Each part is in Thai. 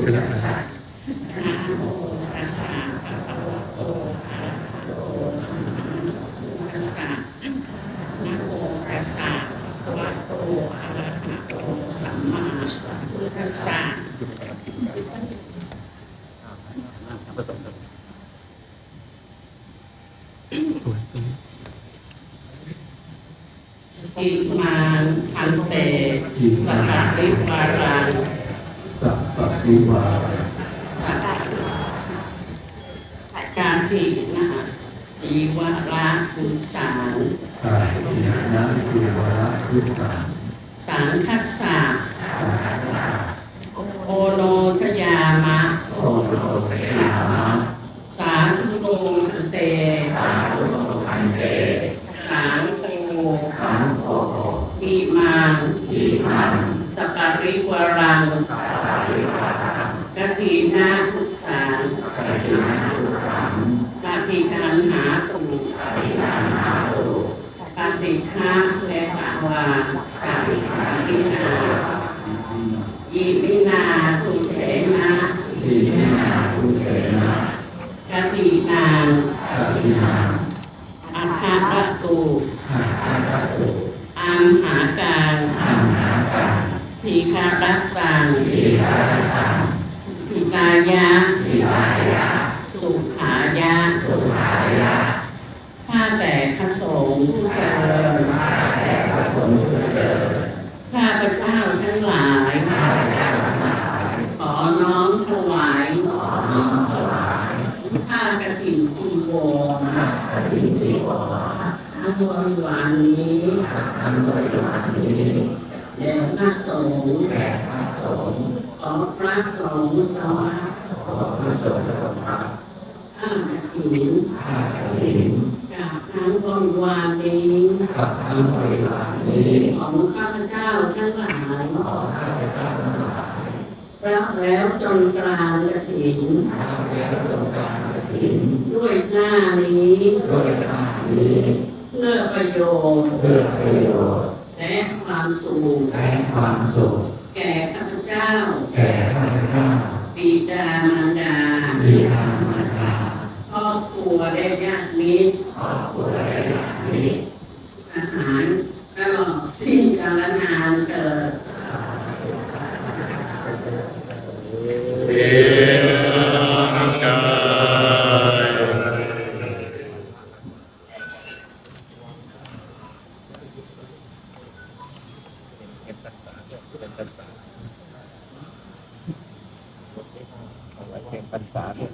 สัมพุทธัสสะนะโมตัสสะภะคะวะโตอะระหะโตสัมมาสัมพุทธัสสะนะโมตัสสะภะคะวะโตอะระหะโตสัมมาสัมพุทธัสสะผสมกันสวยตรงนี้อิมาพันเตสัตติวารังสัพ ปฏิวาสัตการทินะจีวระกุสานกายทินะคือวระพุทธาสังคัสสะโอโนชยามะ โอโรสยามะ สาธุโตเต สาธุโตพันเต สาธุโต สังโฆ อิมัง อิมัง สการิวรังก ทีนาทุสานกายทินะพุทธังกาติการหาตุกายทินาตุกาติฆาและปาวากาติกาตินาอิมินาทุเสนา ทินาทุเสนะ กาตินาง กายทินา อาคาระตู หาตะตุ อัมหาการ อัมหาการ ทีคารัตตัง อิทาตัง ทิกายะ อิทายะ สุขายะ สุขายะ ข้าแต่พระสงฆ์ผู้เจริญ แต่พระสงฆ์ผู้เจริญ ข้าพระเจ้าทั้งหลาย ข้าพเจ้าทั้งหลาย ขอน้อมถวาย ขอน้อมถวาย ผ้ากฐินจีวร พระอภิธีวร ทั้งบริวารนี้ ทั้งบริวารนี้ แด่พระสงฆ์ แด่พระสงฆ์ขอพระสงฆ์ขอขอพระสงฆ์ทรงรับผ้ากฐินผ้ากฐินกับทั้งบริวารนี้กับทั้งบริวารนี้ของข้าพเจ้าทั้งหลายขอข้าพเจ้าทั้งหลายรับแล้วจนกลางกฐินข้าพเจ้าทรงกรกฐินด้วยหน้านี้ด้วยหน้านี้เพื่อประโยชน์เพื่อประโยชน์ สุขและความสุขแก่ข้าพเจ้า แก่ข้าพเจ้าบิดามารดาบิดามารดาครอบครัวและญาติมิตรครอบครัวและญาติมิตรอาหารตลอดสิ้นกาลนานเกิด รรษาด้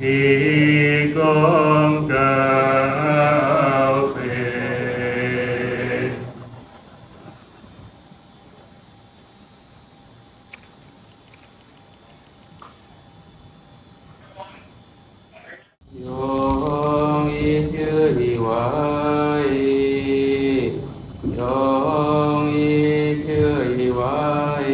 이 건강 영이 큐리와이. 영이 큐리와이